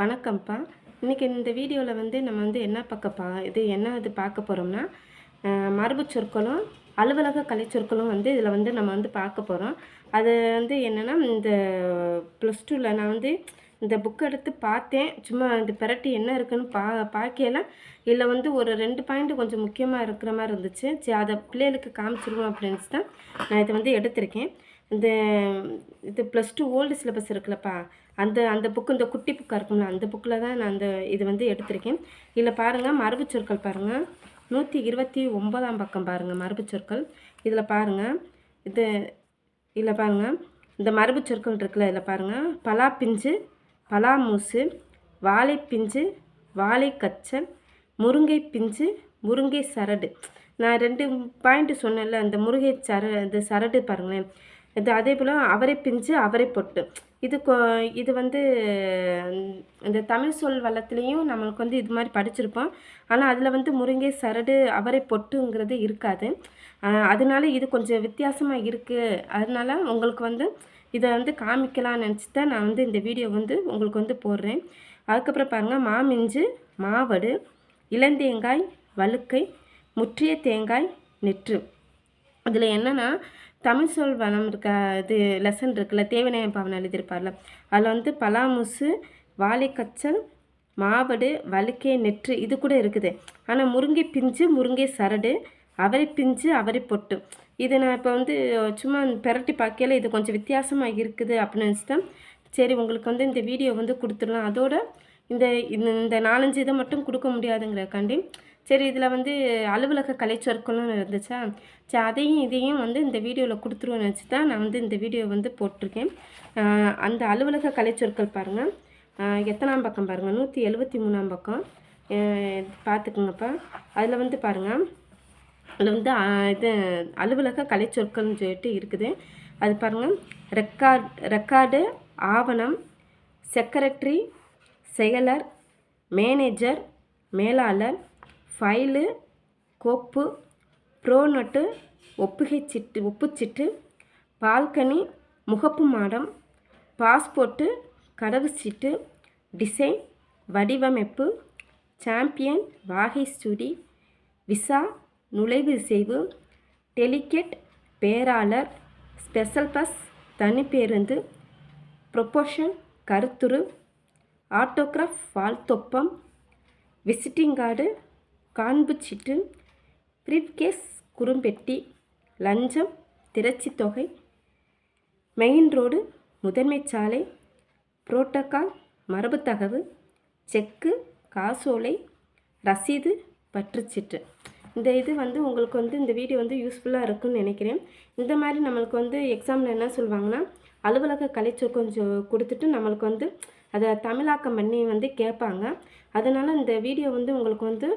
வணக்கம்ப்பா. இன்றைக்கி இந்த வீடியோவில் வந்து நம்ம வந்து என்ன பார்க்க பா இது என்ன இது பார்க்க போகிறோம்னா மரபு சொற்களும் அலுவலக கலைச்சொற்களும் வந்து இதில் வந்து நம்ம வந்து பார்க்க போகிறோம் அது வந்து என்னென்னா இந்த ப்ளஸ் டூவில் நான் வந்து இந்த புக் எடுத்து பார்த்தேன். சும்மா இந்த பிரட்டி என்ன இருக்குன்னு பா பார்க்கல. இதில் வந்து ஒரு ரெண்டு பாயிண்ட் கொஞ்சம் முக்கியமாக இருக்கிற மாதிரி இருந்துச்சு. சரி அதை பிள்ளைகளுக்கு காமிச்சிருவோம் அப்படின்னு தான் நான் இதை வந்து எடுத்திருக்கேன். இந்த இது ப்ளஸ் டூ ஓல்டு சிலபஸ் இருக்குல்லப்பா. அந்த அந்த புக்கு இந்த குட்டி புக்காக இருக்கும்ல அந்த புக்கில் தான் நான் அந்த இது வந்து எடுத்திருக்கேன். இதில் பாருங்கள் மரபு சொற்கள் பாருங்கள் நூற்றி இருபத்தி ஒன்பதாம் பக்கம் பாருங்கள் மரபு சொற்கள். இதில் பாருங்கள் இது இதில் பாருங்கள் இந்த மரபு சொற்கள் இருக்குல்ல இதில் பாருங்கள் பலா பிஞ்சு பலா மூசு வாழை பிஞ்சு வாழை கச்சல் முருங்கை பிஞ்சு முருங்கை சரடு. நான் ரெண்டு பாயிண்ட்டு சொன்னேன்ல அந்த முருங்கை சர இந்த சரடு பாருங்களேன். இது அதே போல் அவரை பிஞ்சு அவரை பொட்டு. இது கொ இது வந்து இந்த தமிழ் சொல் வளத்துலேயும் நம்மளுக்கு வந்து இது மாதிரி படிச்சிருப்போம். ஆனால் அதில் வந்து முருங்கை சரடு அவரை பொட்டுங்கிறது இருக்காது. அதனால இது கொஞ்சம் வித்தியாசமாக இருக்குது அதனால உங்களுக்கு வந்து இதை வந்து காமிக்கலாம்னு நினச்சி தான் நான் வந்து இந்த வீடியோ வந்து உங்களுக்கு வந்து போடுறேன். அதுக்கப்புறம் பாருங்கள் மாமிஞ்சு மாவடு இளந்தேங்காய் வழுக்கை முற்றிய தேங்காய் நெற்று. அதில் என்னென்னா தமிழ் சொல் வளம் இருக்க இது லெசன் இருக்குல்ல தேவநாயகம் பாவன் எழுதியிருப்பார்ல. அதில் வந்து பலாமுசு வாழைக்கச்சல் மாவடு வழுக்கை நெற்று இது கூட இருக்குது. ஆனால் முருங்கை பிஞ்சு முருங்கை சரடு அவரை பிஞ்சு அவரை பொட்டு. இது நான் இப்போ வந்து சும்மா பெரட்டி பார்க்கையில் இது கொஞ்சம் வித்தியாசமாக இருக்குது அப்படின்னு நினச்சிட்டேன். சரி உங்களுக்கு வந்து இந்த வீடியோ வந்து கொடுத்துடலாம். அதோட இந்த இந்த நாலஞ்சு இதை மட்டும் கொடுக்க முடியாதுங்கிறக்காண்டி சரி இதில் வந்து அலுவலக கலைச்சொற்களும் இருந்துச்சா? சரி அதையும் இதையும் வந்து இந்த வீடியோவில் கொடுத்துருவோன்னு வச்சு தான் நான் வந்து இந்த வீடியோ வந்து போட்டிருக்கேன். அந்த அலுவலக கலைச்சொற்கள் பாருங்கள் எத்தனாம் பக்கம் பாருங்கள் நூற்றி எழுபத்தி மூணாம் பக்கம். பார்த்துக்குங்கப்பா அதில் வந்து பாருங்கள் அதில் வந்து இது அலுவலக கலைச்சொற்கள்னு சொல்லிட்டு இருக்குது. அது பாருங்கள் ரெக்கார்ட் ரெக்கார்டு ஆவணம் செக்ரட்டரி செயலர் மேனேஜர் மேலாளர் ஃபைலு கோப்பு ப்ரோனட்டு ஒப்புகை சிட்டு ஒப்புச்சிட்டு பால்கனி முகப்பு மாடம் பாஸ்போர்ட்டு கடவுச்சீட்டு டிசைன் வடிவமைப்பு சாம்பியன் வாகை சுடி விசா நுழைவு இசைவு டெலிகேட் பேராளர் ஸ்பெஷல் பஸ் தனிப்பேருந்து ப்ரொப்போஷன் கருத்துரு ஆட்டோகிராஃப் வாழ்த்தொப்பம் விசிட்டிங் கார்டு காண்பு சீட்டு பிரிட்கேஸ் குறும்பெட்டி லஞ்சம் திரச்சி தொகை மெயின் ரோடு முதன்மை சாலை புரோட்டோக்கால் மரபு தகவு செக்கு காசோலை ரசீது பற்றுச்சீட்டு. இந்த இது வந்து உங்களுக்கு வந்து இந்த வீடியோ வந்து யூஸ்ஃபுல்லாக இருக்குன்னு நினைக்கிறேன். இந்த மாதிரி நம்மளுக்கு வந்து எக்ஸாமில் என்ன சொல்லுவாங்கன்னா அலுவலக கலைச்சொல் கொஞ்சம் கொடுத்துட்டு நம்மளுக்கு வந்து அதை தமிழாக்கம் பண்ணி வந்து கேட்பாங்க. அதனால் இந்த வீடியோ வந்து உங்களுக்கு வந்து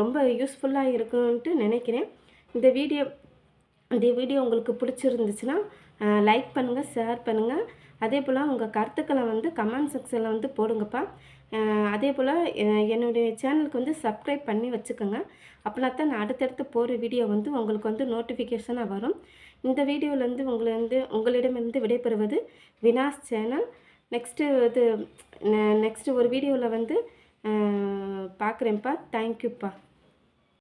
ரொம்ப யூஸ்ஃபுல்லாக இருக்குன்ட்டு நினைக்கிறேன். இந்த வீடியோ இந்த வீடியோ உங்களுக்கு பிடிச்சிருந்துச்சுன்னா லைக் பண்ணுங்கள் ஷேர் பண்ணுங்கள் அதே போல் உங்கள் கருத்துக்களை வந்து கமெண்ட் செக்ஷனில் வந்து போடுங்கப்பா. அதே போல் என்னுடைய சேனலுக்கு வந்து சப்ஸ்கிரைப் பண்ணி வச்சுக்கோங்க. அப்படின்னா தான் நான் அடுத்தடுத்து போகிற வீடியோ வந்து உங்களுக்கு வந்து நோட்டிஃபிகேஷனாக வரும். இந்த வீடியோவிலேருந்து உங்களை வந்து உங்களிடமிருந்து விடைபெறுவது வினாஸ் சேனல். நெக்ஸ்ட்டு இது நெக்ஸ்ட்டு ஒரு வீடியோவில் வந்து பார்க்குறேன்ப்பா தேங்க்யூப்பா